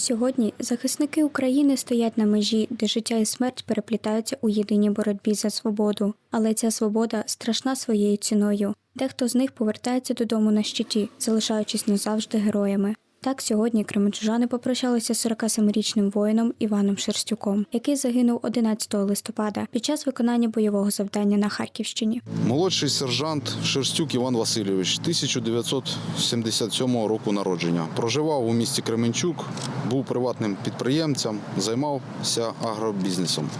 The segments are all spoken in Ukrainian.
Сьогодні захисники України стоять на межі, де життя і смерть переплітаються у єдиній боротьбі за свободу. Але ця свобода страшна своєю ціною. Дехто з них повертається додому на щиті, залишаючись назавжди героями. Так сьогодні кременчужани попрощалися з 47-річним воїном Іваном Шерстюком, який загинув 11 листопада під час виконання бойового завдання на Харківщині. Молодший сержант Шерстюк Іван Васильович, 1977 року народження. Проживав у місті Кременчук, був приватним підприємцем, займався агробізнесом.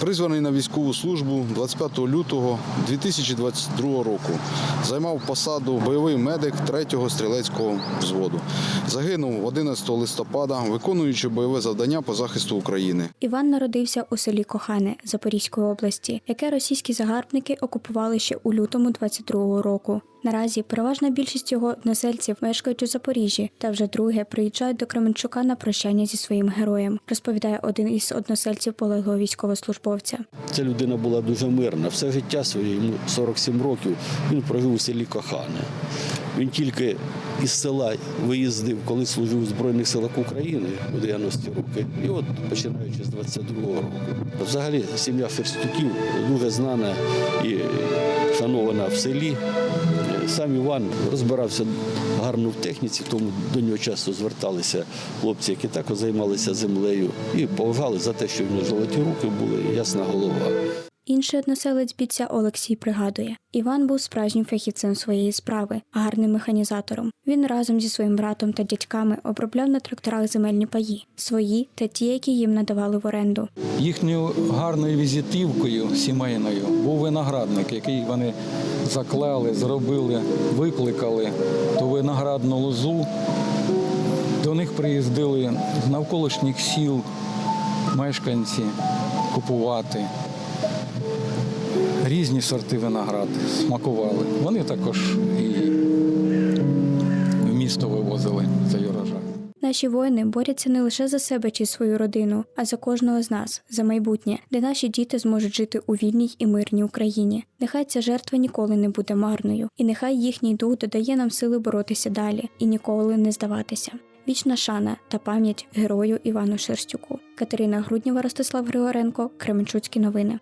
Призваний на військову службу 25 лютого 2022 року. Займав посаду бойовий медик 3-го стрілецького взводу. Загинув 11 листопада, виконуючи бойове завдання по захисту України. Іван народився у селі Кохане Запорізької області, яке російські загарбники окупували ще у лютому 22-го року. Наразі переважна більшість його односельців мешкають у Запоріжжі та вже друге приїжджають до Кременчука на прощання зі своїм героєм, розповідає один із односельців полеглого військовослужбовця. Ця людина була дуже мирна. Все життя своє, йому 47 років, він прожив у селі Кохане. Він тільки із села виїздив, коли служив у Збройних силах України у 90-ті роки. І от починаючи з 22-го року. Взагалі сім'я Ферстюків дуже знана і шанована в селі. Сам Іван розбирався гарно в техніці, тому до нього часто зверталися хлопці, які також займалися землею, і повагали за те, що в нього золоті руки були, ясна голова. Інший односелець бійця Олексій пригадує: Іван був справжнім фахівцем своєї справи, гарним механізатором. Він разом зі своїм братом та дядьками обробляв на тракторах земельні паї, свої та ті, які їм надавали в оренду. Їхньою гарною візитівкою сімейною був виноградник, який вони заклали, зробили, викликали ту виноградну лозу. До них приїздили з навколишніх сіл мешканці купувати. Різні сорти виноград смакували. Вони також і в місто вивозили цей урожай. Наші воїни борються не лише за себе чи свою родину, а за кожного з нас, за майбутнє, де наші діти зможуть жити у вільній і мирній Україні. Нехай ця жертва ніколи не буде марною, і нехай їхній дух додає нам сили боротися далі і ніколи не здаватися. Вічна шана та пам'ять герою Івану Шерстюку. Катерина Груднєва, Ростислав Григоренко, Кременчуцькі новини.